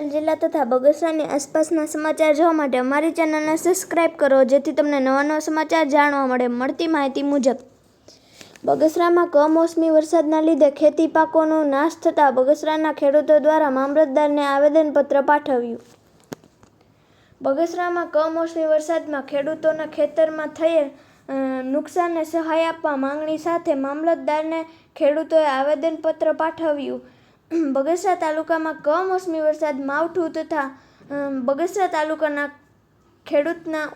જિલ્લા તથા બગસરાની આસપાસના સમાચાર જોવા માટે અમારી ચેનલને સબસ્ક્રાઇબ કરો, જેથી તમને નવા નવા સમાચાર જાણવા મળે મળતી માહિતી મુજબ. બગસરામાં કમોસમી વરસાદના લીધે ખેતી પાકોનો નાશ થતાં બગસરાના ખેડૂતો દ્વારા મામલતદારને આવેદનપત્ર પાઠવ્યું. બગસરામાં કમોસમી વરસાદમાં ખેડૂતોના ખેતરમાં થયેલ નુકસાનને સહાય આપવા માંગણી સાથે મામલતદારને ખેડૂતોએ આવેદનપત્ર પાઠવ્યું. બગસરા તાલુકામાં કમોસમી વરસાદ માવઠું તથા બગસરા તાલુકાના ખેડૂતના,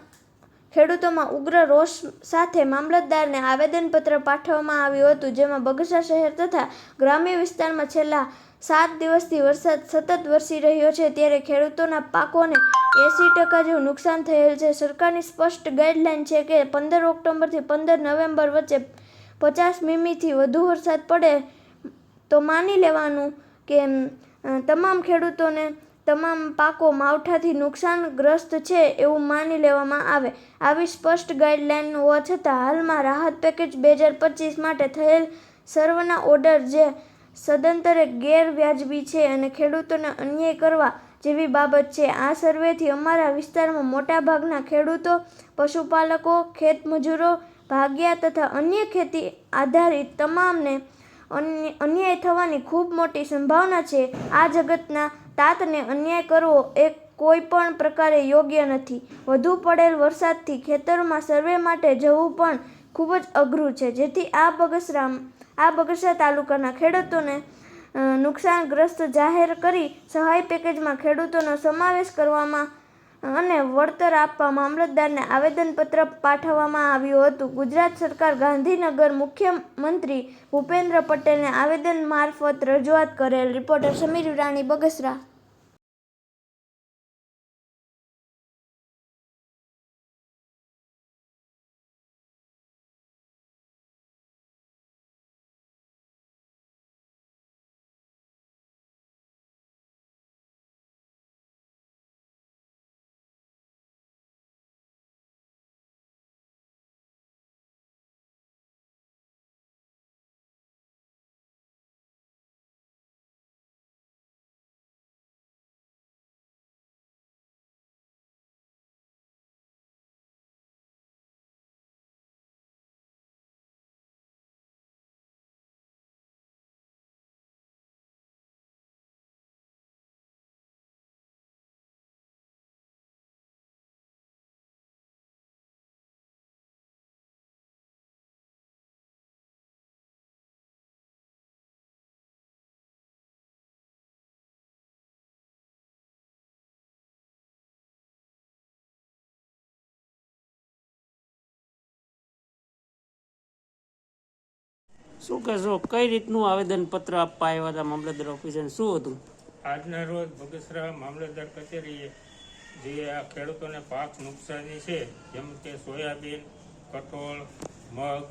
ખેડૂતોમાં ઉગ્ર રોષ સાથે મામલતદારને આવેદનપત્ર પાઠવવામાં આવ્યું હતું, જેમાં બગસરા શહેર તથા ગ્રામ્ય વિસ્તારમાં છેલ્લા સાત દિવસથી વરસાદ સતત વરસી રહ્યો છે. ત્યારે ખેડૂતોના પાકોને એંસી ટકા જેવું નુકસાન થયેલ છે. સરકારની સ્પષ્ટ ગાઈડલાઈન છે કે પંદર ઓક્ટોબરથી પંદર નવેમ્બર વચ્ચે પચાસ મીમીથી વધુ વરસાદ પડે તો માની લેવાનું કે તમામ ખેડૂતોને તમામ પાકો માવઠાથી નુકસાનગ્રસ્ત છે એવું માની લેવામાં આવે. આવી સ્પષ્ટ ગાઈડલાઈન હોવા છતાં હાલમાં રાહત પેકેજ બે હજાર પચીસ માટે થયેલ સર્વના ઓર્ડર જે સદંતરે ગેરવ્યાજબી છે અને ખેડૂતોને અન્યાય કરવા જેવી બાબત છે, આ સર્વેથી અમારા વિસ્તારમાં મોટાભાગના ખેડૂતો, પશુપાલકો, ખેતમજૂરો, ભાગ્યા તથા અન્ય ખેતી આધારિત તમામને અન્ય અન્યાય થવાની ખૂબ મોટી સંભાવના છે. આ જગતના તાતને અન્યાય કરવો એ કોઈ પણ પ્રકારે યોગ્ય નથી. વધુ પડેલ વરસાદથી ખેતરોમાં સર્વે માટે જવું પણ ખૂબ જ અઘરું છે. જેથી આ બગસરા આ બગસરા તાલુકાના ખેડૂતોને નુકસાનગ્રસ્ત જાહેર કરી સહાય પેકેજમાં ખેડૂતોનો સમાવેશ કરવામાં અને વળતર આપવા મામલતદારને આવેદનપત્ર પાઠવવામાં આવ્યું હતું. ગુજરાત સરકાર ગાંધીનગર મુખ્યમંત્રી ભૂપેન્દ્ર પટેલને આવેદન મારફત રજૂઆત કરેલ રિપોર્ટર સમીર રાણી બગસરા. શું કહેશો? કઈ રીતનું આવેદન પત્ર આપવા આવ્યા હતા મામલતદાર ઓફિસે શું હતું? આજના રોજ બગસરા મામલતદાર કચેરીએ જે આ ખેડૂતોને પાક નુકસાની છે, જેમ કે સોયાબીન, કઠોળ, મગ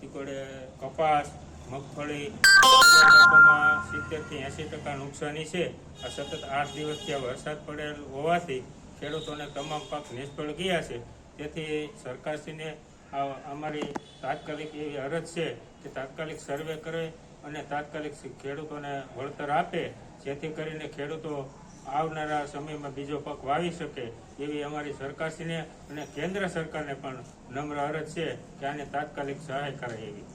તીકોડે કપાસ, મગફળી પાકોમાં સિત્તેરથી એંસી ટકા નુકસાની છે. આ સતત આઠ દિવસથી વરસાદ પડેલ હોવાથી ખેડૂતોને તમામ પાક નિષ્ફળ ગયા છે. તેથી સરકારશ્રીને અમારી તાત્કાલિક એવી અરજ છે કે તાત્કાલિક સર્વે કરે અને તાત્કાલિક ખેડૂતોને વળતર આપે, જેથી કરીને ખેડૂતો આવનારા સમયમાં બીજો પાક વાવી શકે એવી અમારી સરકારશ્રીને અને કેન્દ્ર સરકારને પણ નમ્ર અરજ છે કે આને તાત્કાલિક સહાય કરાય એવી.